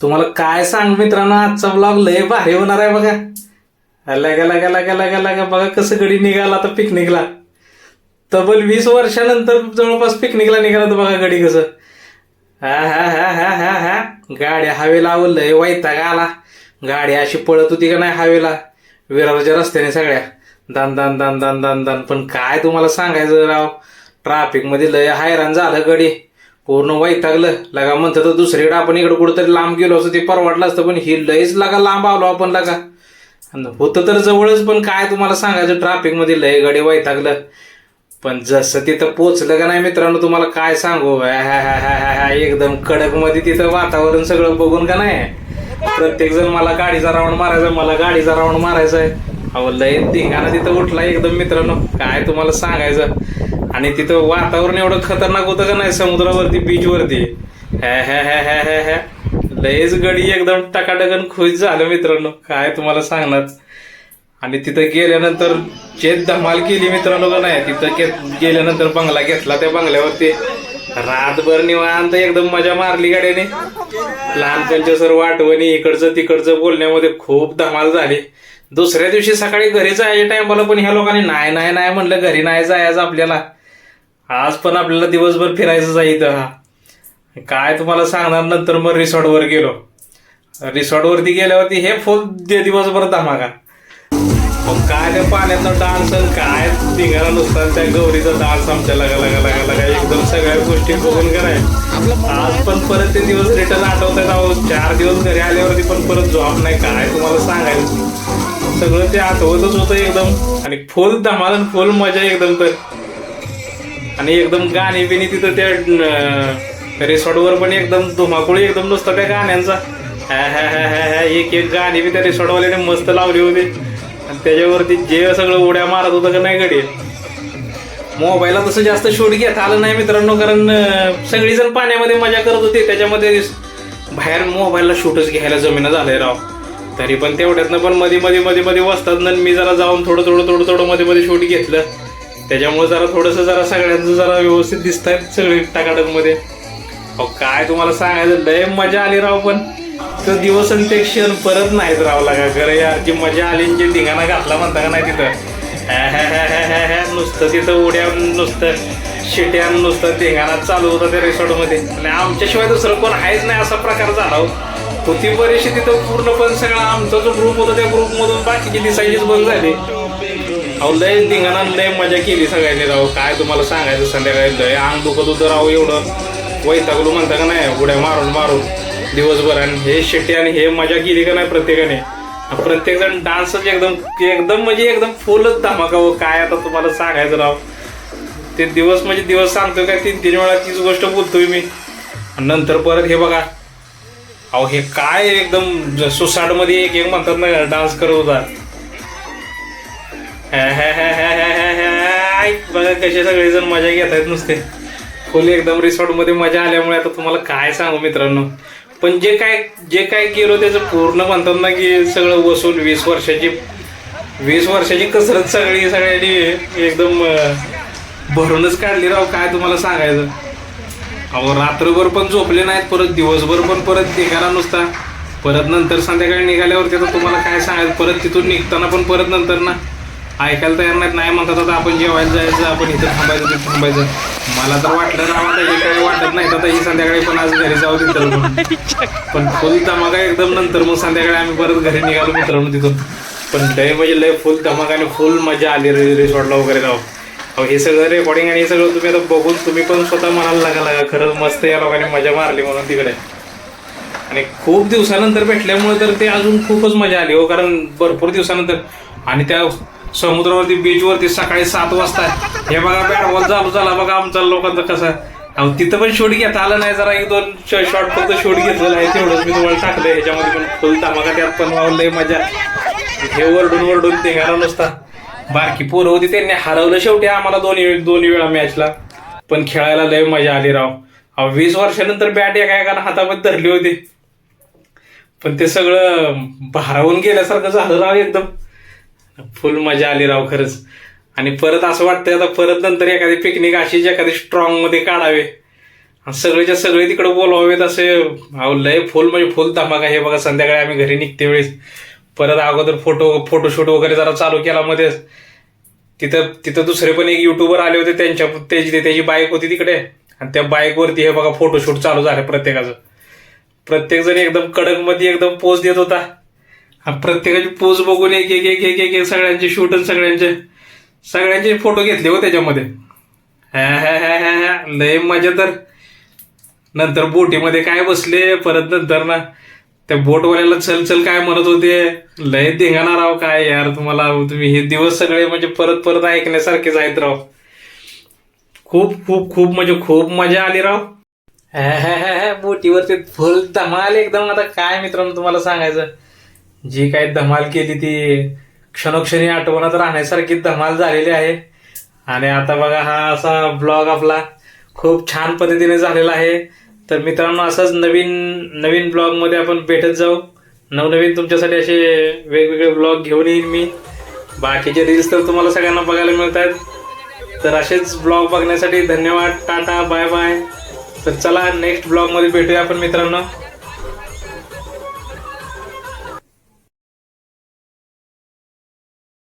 तुम्हाला काय सांग मित्रांनो? आजचा ब्लॉग लय भारी होणार आहे बघा. लगा लगा लगा लगा लगा बघा कसं गडी निघाला आता पिकनिकला. तब्बल वीस वर्षानंतर जवळपास पिकनिकला निघाला तर बघा गडी कसं. हा हा हा हा हा हा. गाड्या हवेला लय वैताग आला. गाडी अशी पळत होती का नाही हवेला? विरारच्या रस्त्याने सगळ्या. दान दान दान दान दान दान. पण काय तुम्हाला सांगायचं राव? ट्राफिकमध्ये लय हैराण झालं गडी. पूर्ण वैतागलं. लगा म्हणतं तर दुसरीकडे आपण इकडे कुठेतरी लांब गेलो असतो ते परवडलं असतं पण ही लयच लगा लांब आलो आपण लगा. होतं तर जवळच पण काय तुम्हाला सांगायचं ट्राफिकमध्ये लय गडी वैतागलं. पण जसं तिथं पोचलं का नाही मित्रांनो तुम्हाला काय सांगू? एकदम कडकमध्ये तिथं वातावरण सगळं बघून का नाही? प्रत्येक जण मला गाडीचा राऊंड मारायचा मला गाडीचा राऊंड मारायचा आहे. अहो लय धिंगाणा तिथं उठला एकदम मित्रांनो. काय तुम्हाला सांगायचं? आणि तिथं वातावरण एवढं खतरनाक होतं का नाही समुद्रावरती बीचवरती हॅ हॅ हॅ हॅ हॅ हॅ. लयच गडी एकदम टकाटकन खुश झालं मित्रांनो. काय तुम्हाला सांगणार? आणि तिथं गेल्यानंतर जे धमाल केली मित्रांनो का नाही तिथं गेल्यानंतर बंगला घेतला त्या बंगल्यावरती. रातभर निवांत एकदम मजा मारली गाड्याने लहानपणच्या सर्व आठवणी इकडचं तिकडचं बोलण्यामध्ये खूप धमाल झाली. दुसऱ्या दिवशी सकाळी घरी जायच्या टायमाला पण ह्या लोकांनी नाही नाही नाही म्हणलं घरी नाही जायचं आपल्याला. आज पण आपल्याला दिवसभर फिरायचं जायचं हा काय तुम्हाला सांगणार? नंतर मग रिसॉर्टवर गेलो. रिसॉर्टवरती गेल्यावरती हे फुल दे दिवसभर धमाका. मग काय त्या पाण्यातनं डान्स काय धिंगाणा नुसता त्या गौरीचा डान्स आमच्या लगा लगा लगा लगा एकदम सगळ्या गोष्टी बघून कराय आज पण परत ते दिवस रिटर्न आठवतात आहेत अहो. चार दिवस घरी आल्यावरती पण परत जॉब नाही. काय तुम्हाला सांगायचं? सगळं ते आठवतच होतं एकदम. आणि फुल धमाल फुल मजा एकदम तर. आणि एकदम गाणी बिणी तिथं त्या रिसॉर्टवर पण एकदम धुमाकुळी एकदम नुसतं त्या गाण्यांचा. हॅ हॅ हॅ हॅ हॅ एक एक गाणी बी त्या रिसॉर्टवाल्याने मस्त लावली होती. आणि त्याच्यावरती जे सगळं उड्या मारत होतं का नाही गडी मोबाईलला तसं जास्त शूट घेत आलं नाही मित्रांनो कारण सगळीजण पाण्यामध्ये मजा करत होते. त्याच्यामध्ये बाहेर मोबाईलला शूटच घ्यायला जमीन झालंय राव. तरी पण तेवढ्यातनं पण मध्ये मध्ये मध्ये मध्ये वाजतात ना मी जरा जाऊन थोडं थोडं थोडं थोडं मध्ये मध्ये शूट घेतलं. त्याच्यामुळे जरा थोडंसं जरा सगळ्यांचं जरा व्यवस्थित दिसत आहेत सगळे टाकाटकमध्ये. अहो काय तुम्हाला सांगायचं लय मजा आली राव पण. तो दिवस आणि ते क्षण परत नाहीत राव लागा. खरं यार जी मजा आली आणि जे धिंगाणा घातला म्हणता का नाही तिथं? नुसतं तिथं उड्या नुसतं शिट्या नुसतं धिंगाणा चालू होता त्या रिसॉर्टमध्ये. आणि आमच्याशिवाय दुसरं कोण आहेच नाही असा प्रकार झाला हो. होती बरीचशी तिथं पूर्णपणे सगळा आमचा जो ग्रुप होता त्या ग्रुपमधून बाकीची दिसायचीच बंद झाली. अहो लय धिंगाणा लय मजा केली सगळ्यांनी राव. काय तुम्हाला सांगायचं संध्याकाळी लय अंग दुखत होतं राव एवढं. वैतागलो म्हणता का नाही उड्या मारून मारून. दिवसभर आणि हे शेट्टी आणि हे मजा केली का नाही प्रत्येकाने? प्रत्येक जण डान्सच एकदम एकदम म्हणजे एकदम फुलच धमाका हो काय आता तुम्हाला सांगायचं राव. ते दिवस म्हणजे दिवस सांगतो काय तीन तीन वेळा तीच गोष्ट बोलतोय मी. नंतर परत हे बघा. अहो हे काय एकदम सुसाडमध्ये एक एक म्हणतात ना डान्स करत होता. बघा कसे सगळेजण मजा घेत आहेत नुसते. फुल एकदम रिसॉर्टमध्ये मजा आल्यामुळे आता तुम्हाला काय सांगू मित्रांनो. पण जे काय जे काय केलो त्याचं पूर्ण म्हणतात ना की सगळं वसूल वीस वर्षाची वीस वर्षाची कसरत सगळी सगळ्यांनी एकदम भरूनच काढली राव काय तुम्हाला सांगायचं. अहो रात्रभर पण झोपले नाहीत परत दिवसभर पण परत निघाला नुसता. परत नंतर संध्याकाळी निघाल्यावरती आता तुम्हाला काय सांगायचं परत तिथून निघताना पण परत नंतर ना. ऐकायला तयार नाहीत. नाही म्हणतात आता आपण जेवायला जायचं आपण इथं थांबायचं तिथं थांबायचं. मला तर वाटलं राव आता हे काही वाटत नाही. आता ही संध्याकाळी पण आज घरी जाऊ तिथं पण. फुल धमाका एकदम नंतर. मग संध्याकाळी आम्ही परत घरी निघालो मित्रांनो तिथून. पण लय म्हणजे लय फुल धमाकाने फुल मजा आली रे रिसॉर्टला वगैरे राव अहो हे सगळं रेकॉर्डिंग आणि हे सगळं तुम्ही आता बघून तुम्ही पण स्वतः म्हणायला लागा लागा. खरंच मस्त या लोकांनी मजा मारली म्हणून तिकडे. आणि खूप दिवसानंतर भेटल्यामुळे तर ते अजून खूपच मजा आली हो कारण भरपूर दिवसानंतर. आणि त्या समुद्रावरती बीचवरती सकाळी सात वाजता. हे बघा बॅट चालू झाला बघा आमचा लोकांचं कसं. अहो तिथं पण शूट घेता आलं नाही जरा एक दोन शॉर्ट फक्त शूट घेतलेलं आहे तेवढंच मी तुम्हाला टाकलं ह्याच्यामध्ये पण फुल धमाका त्यात पण वावलंय मजा. हे वरडून वरडून ते घाला नुसता. बारकी पोरं होती त्यांनी हरवलं शेवटी आम्हाला दोन्ही दोन्ही वेळा मॅचला पण खेळायला लय मजा आली राव. अहो वीस वर्षानंतर बॅट एका एका हातामध्ये धरली होती. पण ते सगळं भारावून गेल्यासारखं झालं राव एकदम. फुल मजा आली राव खरंच. आणि परत असं वाटतंय आता परत नंतर एखादी पिकनिक अशीच एखादी स्ट्रॉंगमध्ये काढावे. आणि सगळेच्या सगळे तिकडे बोलवावेत असे लय फुल म्हणजे फुल धमाका. हे बघा संध्याकाळी आम्ही घरी निघते वेळेस. परत अगोदर फोटो फोटोशूट वगैरे जरा चालू केला मध्येच. तिथं तिथं दुसरे पण एक युट्यूबर आले होते त्यांच्या त्याची त्याची बाईक होती तिकडे. आणि त्या बाईकवरती हे बघा फोटोशूट चालू झालं प्रत्येकाचं. प्रत्येक जण एकदम कडकमध्ये एकदम पोज देत होता. प्रत्येकाची पोज बघून एक एक एक एक एक एक सगळ्यांचे शूट आणि सगळ्यांचे सगळ्यांचे फोटो घेतले हो त्याच्यामध्ये. लय मजा तर. नंतर बोटीमध्ये काय बसले परत नंतर ना त्या बोटवाल्याला चल चल काय म्हणत होते. लय धिंगाणा राव काय यार तुम्हाला तुम्ही हे दिवस सगळे म्हणजे परत परत ऐकण्यासारखेच आहेत राव. खूप खूप खूप म्हणजे खूप मजा आली राव. बोटीवरती फुल धमाल एकदम. आता काय मित्रांनो तुम्हाला सांगायचं? जी काय धमाल केली ती क्षणोक्षणी आठवणात राहण्यासारखी धमाल झालेली आहे. आणि आता बघा हा असा ब्लॉग आपला खूप छान पद्धतीने झालेला आहे. तर मित्रांनो असंच नवीन नवीन ब्लॉगमध्ये आपण भेटत जाऊ. नवनवीन तुमच्यासाठी असे वेगवेगळे ब्लॉग घेऊन येईन मी. बाकीचे रील्स तर तुम्हाला सगळ्यांना बघायला मिळत आहेत तर असेच ब्लॉग बघण्यासाठी धन्यवाद टाटा बाय बाय तर चला नेक्स्ट ब्लॉगमध्ये भेटूया आपण मित्रांनो.